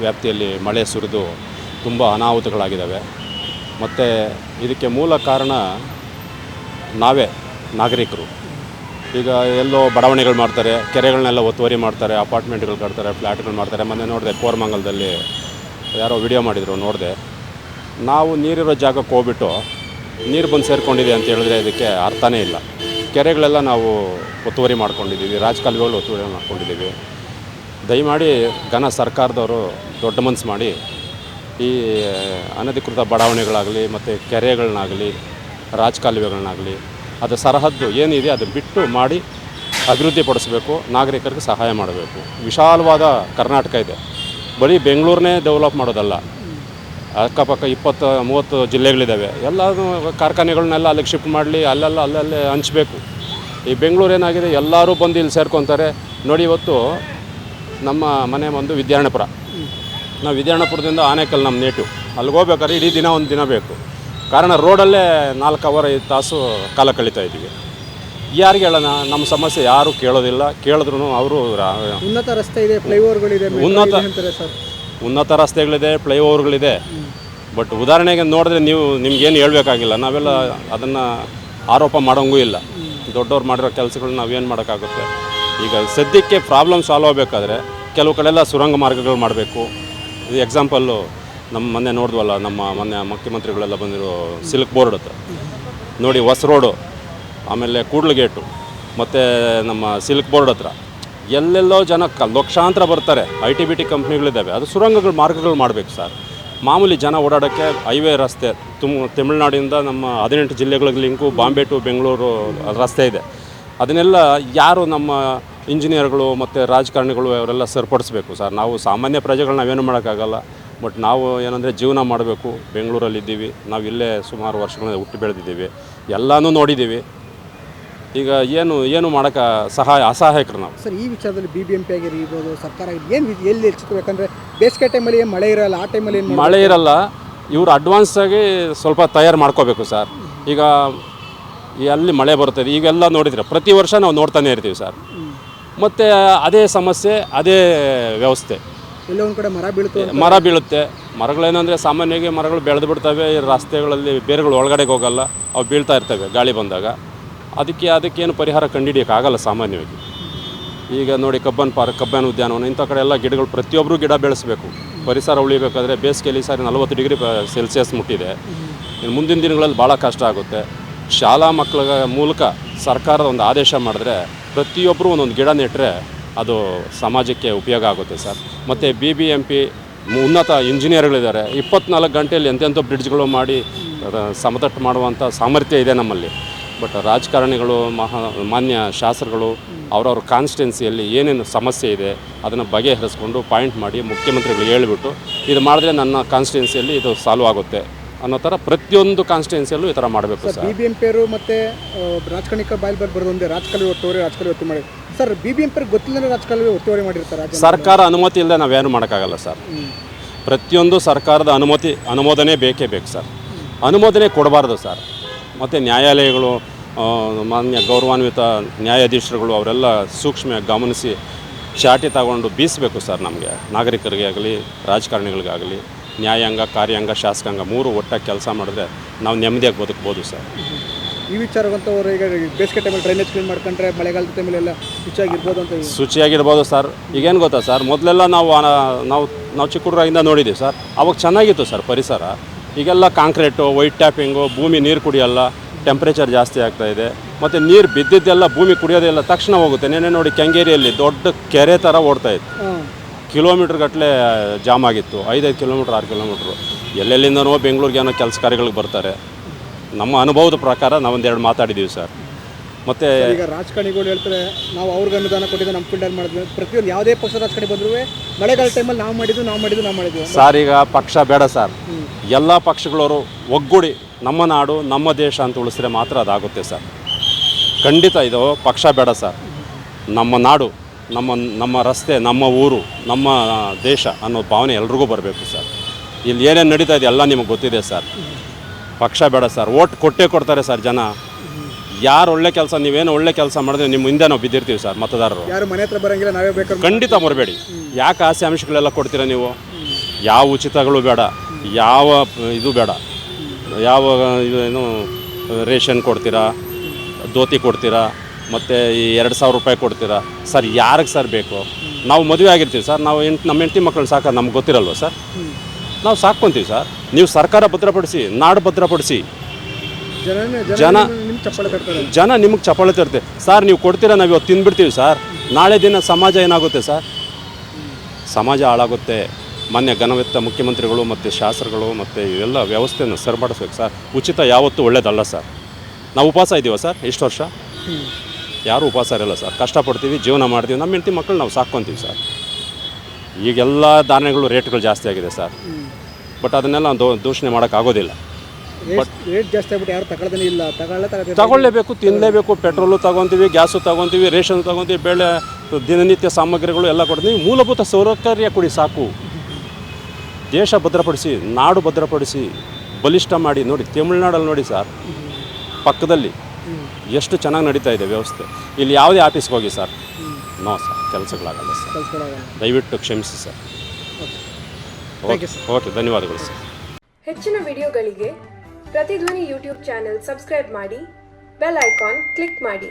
ವ್ಯಾಪ್ತಿಯಲ್ಲಿ ಮಳೆ ಸುರಿದು ತುಂಬ ಅನಾಹುತಗಳಾಗಿದ್ದಾವೆ. ಮತ್ತು ಇದಕ್ಕೆ ಮೂಲ ಕಾರಣ ನಾವೇ, ನಾಗರಿಕರು. ಈಗ ಎಲ್ಲೋ ಬಡಾವಣೆಗಳು ಮಾಡ್ತಾರೆ, ಕೆರೆಗಳನ್ನೆಲ್ಲ ಒತ್ತುವರಿ ಮಾಡ್ತಾರೆ, ಅಪಾರ್ಟ್ಮೆಂಟ್ಗಳು ಕಟ್ತಾರೆ, ಫ್ಲ್ಯಾಟ್ಗಳು ಮಾಡ್ತಾರೆ. ಮೊನ್ನೆ ನೋಡಿದೆ, ಕೋರ್ಮಂಗಲದಲ್ಲಿ ಯಾರೋ ವಿಡಿಯೋ ಮಾಡಿದರು, ನೋಡಿದೆ. ನಾವು ನೀರಿರೋ ಜಾಗಕ್ಕೆ ಹೋಗ್ಬಿಟ್ಟು ನೀರು ಬಂದು ಸೇರಿಕೊಂಡಿದೆ ಅಂತ ಹೇಳಿದ್ರೆ ಇದಕ್ಕೆ ಅರ್ಥನೇ ಇಲ್ಲ. ಕೆರೆಗಳೆಲ್ಲ ನಾವು ಒತ್ತುವರಿ ಮಾಡ್ಕೊಂಡಿದ್ದೀವಿ, ರಾಜಕಾಲುವೆಗಳು ಒತ್ತುವರಿ ಮಾಡ್ಕೊಂಡಿದ್ದೀವಿ. ದಯಮಾಡಿ ಘನ ಸರ್ಕಾರದವರು ದೊಡ್ಡ ಮನಸ್ಸು ಮಾಡಿ ಈ ಅನಧಿಕೃತ ಬಡಾವಣೆಗಳಾಗಲಿ ಮತ್ತು ಕೆರೆಗಳನ್ನಾಗಲಿ, ರಾಜಕಾಲುವೆಗಳನ್ನಾಗಲಿ, ಅದು ಸರಹದ್ದು ಏನಿದೆ ಅದು ಬಿಟ್ಟು ಮಾಡಿ ಅಭಿವೃದ್ಧಿಪಡಿಸಬೇಕು ನಾಗರಿಕರಿಗೆ ಸಹಾಯ ಮಾಡಬೇಕು. ವಿಶಾಲವಾದ ಕರ್ನಾಟಕ ಇದೆ. ಬರೀ ಬೆಂಗಳೂರನ್ನೇ ಡೆವಲಪ್ ಮಾಡೋದಲ್ಲ. ಅಕ್ಕಪಕ್ಕ ಇಪ್ಪತ್ತು, ಮೂವತ್ತು ಜಿಲ್ಲೆಗಳಿದ್ದಾವೆ. ಎಲ್ಲ ಕಾರ್ಖಾನೆಗಳನ್ನೆಲ್ಲ ಅಲ್ಲಿಗೆ ಶಿಫ್ಟ್ ಮಾಡಲಿ, ಅಲ್ಲೆಲ್ಲ, ಅಲ್ಲಲ್ಲೇ ಹಂಚಬೇಕು. ಈ ಬೆಂಗಳೂರು ಏನಾಗಿದೆ, ಎಲ್ಲರೂ ಬಂದು ಇಲ್ಲಿ ಸೇರ್ಕೊತಾರೆ. ನೋಡಿ ಇವತ್ತು ನಮ್ಮ ಮನೆ ಬಂದು ವಿದ್ಯಾರಣ್ಯಪುರ. ನಾವು ವಿದ್ಯಾರಣ್ಯಪುರದಿಂದ ಆನೇಕಲ್ ನಮ್ಮ ನೇಟಿವ್ ಅಲ್ಲಿಗೆ ಹೋಗ್ಬೇಕಾದ್ರೆ ಇಡೀ ದಿನ ಒಂದು ದಿನ ಬೇಕು. ಕಾರಣ ರೋಡಲ್ಲೇ ನಾಲ್ಕು ಅವರ್ ಐದು ತಾಸು ಕಾಲ ಕಳೀತಾ ಇದ್ದೀವಿ. ಯಾರಿಗೆ ಹೇಳೋಣ? ನಮ್ಮ ಸಮಸ್ಯೆ ಯಾರು ಕೇಳೋದಿಲ್ಲ. ಕೇಳಿದ್ರು ಅವರು ಉನ್ನತ ರಸ್ತೆ ಇದೆ ಫ್ಲೈಓವರ್ಗಳಿದೆ ಉನ್ನತ- ಉನ್ನತ ರಸ್ತೆಗಳಿದೆ ಫ್ಲೈಓವರ್ಗಳಿದೆ. ಬಟ್ ಉದಾಹರಣೆಗೆ ನೋಡಿದ್ರೆ ನೀವು ನಿಮ್ಗೇನು ಹೇಳಬೇಕಾಗಿಲ್ಲ. ನಾವೆಲ್ಲ ಅದನ್ನು ಆರೋಪ ಮಾಡೋಂಗೂ ಇಲ್ಲ. ದೊಡ್ಡವ್ರು ಮಾಡಿರೋ ಕೆಲಸಗಳನ್ನ ನಾವೇನು ಮಾಡೋಕ್ಕಾಗುತ್ತೆ? ಈಗ ಸದ್ಯಕ್ಕೆ ಪ್ರಾಬ್ಲಮ್ ಸಾಲ್ವ್ ಆಗಬೇಕಾದ್ರೆ ಕೆಲವು ಕಡೆಲ್ಲ ಸುರಂಗ ಮಾರ್ಗಗಳು ಮಾಡಬೇಕು. ಇದು ಎಕ್ಸಾಂಪಲ್ಲು ನಮ್ಮ ಮೊನ್ನೆ ನೋಡಿದ್ವಲ್ಲ, ನಮ್ಮ ಮೊನ್ನೆ ಮುಖ್ಯಮಂತ್ರಿಗಳೆಲ್ಲ ಬಂದಿರೋ ಸಿಲ್ಕ್ ಬೋರ್ಡ್ ಹತ್ರ. ನೋಡಿ, ಹೊಸ ರೋಡು ಆಮೇಲೆ ಕೂಡ್ಲುಗೇಟು ಮತ್ತು ನಮ್ಮ ಸಿಲ್ಕ್ ಬೋರ್ಡ್ ಹತ್ರ. ಎಲ್ಲೆಲ್ಲೋ ಜನ ಲಕ್ಷಾಂತರ ಬರ್ತಾರೆ. ಐ ಟಿ ಬಿ ಟಿ ಕಂಪ್ನಿಗಳಿದ್ದಾವೆ. ಅದು ಸುರಂಗಗಳು, ಮಾರ್ಗಗಳು ಮಾಡಬೇಕು ಸರ್. ಮಾಮೂಲಿ ಜನ ಓಡಾಡೋಕ್ಕೆ ಹೈವೇ ರಸ್ತೆ, ತುಮ್, ತಮಿಳ್ನಾಡಿಂದ ನಮ್ಮ ಹದಿನೆಂಟು ಜಿಲ್ಲೆಗಳಿಗೆ ಲಿಂಕು ಬಾಂಬೆ ಟು ಬೆಂಗಳೂರು ರಸ್ತೆ ಇದೆ. ಅದನ್ನೆಲ್ಲ ಯಾರು ನಮ್ಮ ಇಂಜಿನಿಯರ್ಗಳು ಮತ್ತು ರಾಜಕಾರಣಿಗಳು ಅವರೆಲ್ಲ ಸರಿಪಡಿಸ್ಬೇಕು ಸರ್? ನಾವು ಸಾಮಾನ್ಯ ಪ್ರಜೆಗಳನ್ನ ನಾವೇನು ಮಾಡೋಕ್ಕಾಗಲ್ಲ. ಬಟ್ ನಾವು ಏನಂದರೆ ಜೀವನ ಮಾಡಬೇಕು. ಬೆಂಗಳೂರಲ್ಲಿದ್ದೀವಿ ನಾವು ಇಲ್ಲೇ ಸುಮಾರು ವರ್ಷಗಳಿಂದ ಹುಟ್ಟಿ ಬೆಳೆದಿದ್ದೀವಿ. ಎಲ್ಲನೂ ನೋಡಿದ್ದೀವಿ. ಈಗ ಏನು ಏನು ಮಾಡೋಕ್ಕೆ ಸಹಾಯ ಅಸಹಾಯಕರು ನಾವು. ಸರ್ ಈ ವಿಚಾರದಲ್ಲಿ ಬಿ ಬಿ ಎಂ ಪಿ ಆಗಿರ್ಬೋದು ಸರ್ಕಾರ ಏನು ಎಲ್ಲಿ ಹೆಚ್ಚು ಯಾಕಂದ್ರೆ ಬೇಸಿಗೆ ಟೈಮಲ್ಲಿ ಏನು ಮಳೆ ಇರಲ್ಲ ಆ ಟೈಮಲ್ಲಿ ಏನು ಮಳೆ ಇರಲ್ಲ. ಇವರು ಅಡ್ವಾನ್ಸ್ ಆಗಿ ಸ್ವಲ್ಪ ತಯಾರು ಮಾಡ್ಕೋಬೇಕು ಸರ್. ಈಗ ಅಲ್ಲಿ ಮಳೆ ಬರ್ತದೆ ಈಗೆಲ್ಲ ನೋಡಿದರೆ ಪ್ರತಿ ವರ್ಷ ನಾವು ನೋಡ್ತಾನೆ ಇರ್ತೀವಿ ಸರ್. ಮತ್ತು ಅದೇ ಸಮಸ್ಯೆ ಅದೇ ವ್ಯವಸ್ಥೆ. ಒಂದು ಕಡೆ ಮರ ಬೀಳುತ್ತೆ ಮರ ಬೀಳುತ್ತೆ. ಮರಗಳೇನಂದರೆ ಸಾಮಾನ್ಯವಾಗಿ ಮರಗಳು ಬೆಳೆದು ಬಿಡ್ತವೆ. ಈ ರಸ್ತೆಗಳಲ್ಲಿ ಬೇರೆಗಳು ಒಳಗಡೆಗೆ ಹೋಗಲ್ಲ. ಅವು ಬೀಳ್ತಾ ಇರ್ತವೆ ಗಾಳಿ ಬಂದಾಗ. ಅದಕ್ಕೆ ಅದಕ್ಕೇನು ಪರಿಹಾರ ಕಂಡುಹಿಡಿಯೋಕ್ಕಾಗಲ್ಲ ಸಾಮಾನ್ಯವಾಗಿ. ಈಗ ನೋಡಿ ಕಬ್ಬನ್ ಪಾರ್ಕ್ ಕಬ್ಬನ್ ಉದ್ಯಾನವನ ಇಂಥ ಕಡೆ ಎಲ್ಲ ಗಿಡಗಳು ಪ್ರತಿಯೊಬ್ಬರು ಗಿಡ ಬೆಳೆಸಬೇಕು. ಪರಿಸರ ಉಳಿಬೇಕಾದ್ರೆ ಬೇಸಿಗೆಯಲ್ಲಿ ಸರಿ ಸಾರಿ ನಲವತ್ತು ಡಿಗ್ರಿ ಸೆಲ್ಸಿಯಸ್ ಮುಟ್ಟಿದೆ. ಇನ್ನು ಮುಂದಿನ ದಿನಗಳಲ್ಲಿ ಭಾಳ ಕಷ್ಟ ಆಗುತ್ತೆ. ಶಾಲಾ ಮಕ್ಕಳ ಮೂಲಕ ಸರ್ಕಾರದ ಒಂದು ಆದೇಶ ಮಾಡಿದ್ರೆ ಪ್ರತಿಯೊಬ್ಬರೂ ಒಂದೊಂದು ಗಿಡ ನೆಟ್ಟರೆ ಅದು ಸಮಾಜಕ್ಕೆ ಉಪಯೋಗ ಆಗುತ್ತೆ ಸರ್. ಮತ್ತು ಬಿ ಬಿ ಎಂ ಪಿ ಉನ್ನತ ಇಂಜಿನಿಯರ್ಗಳಿದ್ದಾರೆ. ಇಪ್ಪತ್ನಾಲ್ಕು ಗಂಟೆಯಲ್ಲಿ ಎಂತೆಂಥ ಬ್ರಿಡ್ಜ್ಗಳು ಮಾಡಿ ಸಮತಟ್ಟು ಮಾಡುವಂಥ ಸಾಮರ್ಥ್ಯ ಇದೆ ನಮ್ಮಲ್ಲಿ. ಬಟ್ ರಾಜಕಾರಣಿಗಳು, ಮಹಾ, ಮಾನ್ಯ ಶಾಸಕರುಗಳು ಅವರವ್ರ ಕಾನ್ಸ್ಟಿಟ್ಯೆನ್ಸಿಯಲ್ಲಿ ಏನೇನು ಸಮಸ್ಯೆ ಇದೆ ಅದನ್ನು ಬಗೆಹರಿಸ್ಕೊಂಡು ಪಾಯಿಂಟ್ ಮಾಡಿ ಮುಖ್ಯಮಂತ್ರಿಗಳು ಹೇಳಿಬಿಟ್ಟು, ಇದು ಮಾಡಿದ್ರೆ ನನ್ನ ಕಾನ್ಸ್ಟಿಟ್ಯೆನ್ಸಿಯಲ್ಲಿ ಇದು ಸಾಲ್ವ್ ಆಗುತ್ತೆ. ಅನ್ನೋ ಥರ ಪ್ರತಿಯೊಂದು ಕಾನ್ಸ್ಟಿಟ್ಯೂನ್ಸಿಯಲ್ಲೂ ಈ ಥರ ಮಾಡಬೇಕು sir B B M P ಅವರು ಮತ್ತೆ ರಾಜಕಾರಣಿಕ ಬಾಯಲ್ಲಿ ಬರ್ದು ಬರೋದು ಒಂದೇ ರಾಜಕಾಲುವೆ ಒತ್ತುವರಿ ರಾಜಕಾಲುವೆ ಒತ್ತಿ ಮಾಡಿ. Sir B B M P ಗೊತ್ತಿಲ್ಲದೆ ರಾಜಕಾಲುವೆ ಒತ್ತುವರಿ ಮಾಡಿರ್ತಾರೆ ಸರ್ಕಾರ ಅನುಮತಿ ಇಲ್ಲದೆ ನಾವೇನು ಮಾಡೋಕ್ಕಾಗಲ್ಲ ಸರ್. ಪ್ರತಿಯೊಂದು ಸರ್ಕಾರದ ಅನುಮತಿ ಅನುಮೋದನೆ ಬೇಕೇ ಬೇಕು ಸರ್. ಅನುಮೋದನೆ ಕೊಡಬಾರ್ದು ಸರ್. ಮತ್ತು ನ್ಯಾಯಾಲಯಗಳು ಮಾನ್ಯ ಗೌರವಾನ್ವಿತ ನ್ಯಾಯಾಧೀಶರುಗಳು ಅವರೆಲ್ಲ ಸೂಕ್ಷ್ಮ ಗಮನಿಸಿ ಚಾಟಿ ತಗೊಂಡು ಬೀಸಬೇಕು ಸರ್ ನಮಗೆ. ನಾಗರಿಕರಿಗೆ ಆಗಲಿ ರಾಜಕಾರಣಿಗಳಿಗಾಗಲಿ. ನ್ಯಾಯಾಂಗ ಕಾರ್ಯಾಂಗ ಶಾಸಕಾಂಗ ಮೂರು ಒಟ್ಟಾಗಿ ಕೆಲಸ ಮಾಡಿದ್ರೆ ನಾವು ನೆಮ್ಮದಿಯಾಗಿ ಬದುಕ್ಬೋದು ಸರ್. ಈ ವಿಚಾರವಂತ ಅವರು ಈಗ ಬೇಸಿಗೆ ಟೈಮಲ್ಲಿ ಡ್ರೈನೇಜ್ ಕ್ಲೀನ್ ಮಾಡ್ಕೊಂಡ್ರೆ ಮಳೆಗಾಲದ ಟೈಮಲ್ಲೆಲ್ಲ ಶುಚಿಯಾಗಿರ್ಬೋದು ಅಂತ ಶುಚಿಯಾಗಿರ್ಬೋದು ಸರ್. ಈಗೇನು ಗೊತ್ತಾ ಸರ್? ಮೊದಲೆಲ್ಲ ನಾವು ನಾವು ನಾವು ಚಿಕ್ಕ ನೋಡಿದ್ದೀವಿ ಸರ್. ಅವಾಗ ಚೆನ್ನಾಗಿತ್ತು ಸರ್ ಪರಿಸರ. ಈಗೆಲ್ಲ ಕಾಂಕ್ರೀಟು ವೈಟ್ ಟ್ಯಾಪಿಂಗು ಭೂಮಿ ನೀರು ಕುಡಿಯಲ್ಲ ಟೆಂಪ್ರೇಚರ್ ಜಾಸ್ತಿ ಆಗ್ತಾ ಇದೆ. ಮತ್ತು ನೀರು ಬಿದ್ದಿದ್ದೆಲ್ಲ ಭೂಮಿ ಕುಡಿಯೋದೆಲ್ಲ ತಕ್ಷಣ ಹೋಗುತ್ತೆ. ನೆನೆ ನೋಡಿ ಕೆಂಗೇರಿಯಲ್ಲಿ ದೊಡ್ಡ ಕೆರೆ ಥರ ಓಡ್ತಾ ಇತ್ತು. ಹಾಂ. ಕಿಲೋಮೀಟ್ರ್ ಗಟ್ಟಲೆ ಜಾಮ್ ಆಗಿತ್ತು. ಐದೈದು ಕಿಲೋಮೀಟ್ರ್ ಆರು ಕಿಲೋಮೀಟ್ರು. ಎಲ್ಲೆಲ್ಲಿಂದನೋ ಬೆಂಗಳೂರಿಗೆ ಏನೋ ಕೆಲಸ ಕಾರ್ಯಗಳಿಗೆ ಬರ್ತಾರೆ. ನಮ್ಮ ಅನುಭವದ ಪ್ರಕಾರ ನಾವೊಂದೆರಡು ಮಾತಾಡಿದ್ದೀವಿ ಸರ್. ಮತ್ತು ಈಗ ರಾಜಕಾರಣಿಗಳು ಹೇಳ್ತಾರೆ ನಾವು ಅವ್ರಿಗೆ ಅನುದಾನ ಕೊಟ್ಟಿದ್ದು ನಮ್ಮ ಫೀಲ್ಡಲ್ಲಿ ಮಾಡಿದ್ವಿ. ಪ್ರತಿಯೊಂದು ಯಾವುದೇ ಪಕ್ಷ ರಾಜಕಾರಣಿ ಬಂದರೂ ಮಳೆಗಾಲ ಟೈಮಲ್ಲಿ ನಾವು ಮಾಡಿದ್ದು ನಾವು ಮಾಡಿದ್ದು ನಾವು ಮಾಡಿದ್ವಿ ಸರ್ ಈಗ ಪಕ್ಷ ಬೇಡ ಸರ್. ಎಲ್ಲ ಪಕ್ಷಗಳವರು ಒಗ್ಗೂಡಿ ನಮ್ಮ ನಾಡು ನಮ್ಮ ದೇಶ ಅಂತ ಉಳಿಸಿದ್ರೆ ಮಾತ್ರ ಅದಾಗುತ್ತೆ ಸರ್. ಖಂಡಿತ ಇದು ಪಕ್ಷ ಬೇಡ ಸರ್. ನಮ್ಮ ನಾಡು ನಮ್ಮ ನಮ್ಮ ರಸ್ತೆ ನಮ್ಮ ಊರು ನಮ್ಮ ದೇಶ ಅನ್ನೋ ಭಾವನೆ ಎಲ್ರಿಗೂ ಬರಬೇಕು ಸರ್. ಇಲ್ಲಿ ಏನೇನು ನಡೀತಾ ಇದೆ ಎಲ್ಲ ನಿಮಗೆ ಗೊತ್ತಿದೆ ಸರ್. ಪಕ್ಷ ಬೇಡ ಸರ್. ಓಟ್ ಕೊಟ್ಟೇ ಕೊಡ್ತಾರೆ ಸರ್ ಜನ. ಯಾರು ಒಳ್ಳೆ ಕೆಲಸ ನೀವೇನು ಒಳ್ಳೆ ಕೆಲಸ ಮಾಡಿದ್ರೆ ನಿಮ್ಮ ಹಿಂದೆ ನಾವು ಬಿದ್ದಿರ್ತೀವಿ ಸರ್ ಮತದಾರರು. ಯಾರು ಮನೆ ಹತ್ರ ಬರಂಗಿಲ್ಲ ನಾವೇ ಬೇಕು ಖಂಡಿತ ಮರಬೇಡಿ. ಯಾಕೆ ಆಸೆ ಅಂಶಗಳೆಲ್ಲ ಕೊಡ್ತೀರಾ ನೀವು? ಯಾವ ಉಚಿತಗಳು ಬೇಡ. ಯಾವ ಇದು ಬೇಡ. ಯಾವ ಇದು ಏನು ರೇಷನ್ ಕೊಡ್ತೀರಾ? ಧೋತಿ ಕೊಡ್ತೀರಾ? ಮತ್ತು ಈ ಎರಡು ಸಾವಿರ ರೂಪಾಯಿ ಕೊಡ್ತೀರಾ? ಸರ್ ಯಾರಿಗೆ ಸರ್ ಬೇಕು? ನಾವು ಮದುವೆ ಆಗಿರ್ತೀವಿ ಸರ್. ನಾವು ಎಂಟು ನಮ್ಮ ಹೆಂಡತಿ ಮಕ್ಕಳು ಸಾಕ ನಮ್ಗೆ ಗೊತ್ತಿರಲ್ವ ಸರ್? ನಾವು ಸಾಕ್ಕೊಂತೀವಿ ಸರ್. ನೀವು ಸರ್ಕಾರ ಭದ್ರಪಡಿಸಿ ನಾಡು ಭದ್ರಪಡಿಸಿ. ಜನ ಜನ- ನಿಮ್ಗೆ ಚಪ್ಪಾಳೆ ತರ್ತೆ ಸರ್ ನೀವು ಕೊಡ್ತೀರಾ? ನಾವು ಇವತ್ತು ತಿಂದ್ಬಿಡ್ತೀವಿ ಸರ್. ನಾಳೆ ದಿನ ಸಮಾಜ ಏನಾಗುತ್ತೆ ಸರ್? ಸಮಾಜ ಹಾಳಾಗುತ್ತೆ. ಮೊನ್ನೆ ಘನವೆತ್ತ ಮುಖ್ಯಮಂತ್ರಿಗಳು ಮತ್ತು ಶಾಸ್ತ್ರಗಳು ಮತ್ತು ಇವೆಲ್ಲ ವ್ಯವಸ್ಥೆಯನ್ನು ಸರಿಪಡಿಸ್ಬೇಕು ಸರ್. ಉಚಿತ ಯಾವತ್ತೂ ಒಳ್ಳೇದಲ್ಲ ಸರ್. ನಾವು ಉಪವಾಸ ಇದ್ದೀವ ಸರ್? ಇಷ್ಟು ವರ್ಷ? ಯಾರೂ ಉಪವಾಸ ಇರಲ್ಲ ಸರ್. ಕಷ್ಟಪಡ್ತೀವಿ ಜೀವನ ಮಾಡ್ತೀವಿ. ನಮ್ಮ ಹೆಂಡತಿ ಮಕ್ಕಳು ನಾವು ಸಾಕ್ಕೊತೀವಿ ಸರ್. ಈಗೆಲ್ಲ ಧಾನ್ಯಗಳು ರೇಟ್ಗಳು ಜಾಸ್ತಿ ಆಗಿದೆ ಸರ್. ಬಟ್ ಅದನ್ನೆಲ್ಲ ದೋ ದೂಷಣೆ ಮಾಡೋಕ್ಕಾಗೋದಿಲ್ಲ. ಬಟ್ ರೇಟ್ ಜಾಸ್ತಿ ಆಗ್ಬಿಟ್ಟು ಯಾರು ತಗೊಳ್ಳೋದೇ ಇಲ್ಲ. ತಗೊಳ್ಳೇ ತಗೊಳ್ಳೇಬೇಕು ತಿನ್ನಲೇಬೇಕು ಪೆಟ್ರೋಲು ತಗೊತೀವಿ ಗ್ಯಾಸು ತಗೊತೀವಿ ರೇಷನ್ ತಗೊತೀವಿ ಬೆಳೆ ದಿನನಿತ್ಯ ಸಾಮಗ್ರಿಗಳು ಎಲ್ಲ ಕೊಡ್ತೀವಿ. ಮೂಲಭೂತ ಸೌಕರ್ಯ ಕೊಡಿ ಸಾಕು. ದೇಶ ಭದ್ರಪಡಿಸಿ ನಾಡು ಭದ್ರಪಡಿಸಿ ಬಲಿಷ್ಠ ಮಾಡಿ ನೋಡಿ ತಮಿಳ್ನಾಡಲ್ಲಿ ನೋಡಿ ಸರ್ ಪಕ್ಕದಲ್ಲಿ. ಎಷ್ಟು ಚೆನ್ನಾಗಿ ನಡೀತಾ ಇದೆ ವ್ಯವಸ್ಥೆ. ಇಲ್ಲಿ ಯಾವುದೇ ಆಫೀಸ್ಗೆ ಹೋಗಿ ಸರ್. ನೋ ಸರ್ ಕೆಲಸಗಳಾಗಲ್ಲ ಸರ್. ದಯವಿಟ್ಟು ಕ್ಷಮಿಸಿ ಸರ್. ಓಕೆ. ಓಕೆ ಧನ್ಯವಾದಗಳು ಸರ್. ಹೆಚ್ಚಿನ ವಿಡಿಯೋಗಳಿಗೆ ಪ್ರತಿಧ್ವನಿ ಯೂಟ್ಯೂಬ್ ಚಾನೆಲ್ ಸಬ್ಸ್ಕ್ರೈಬ್ ಮಾಡಿ ಬೆಲ್ ಐಕಾನ್ ಕ್ಲಿಕ್ ಮಾಡಿ.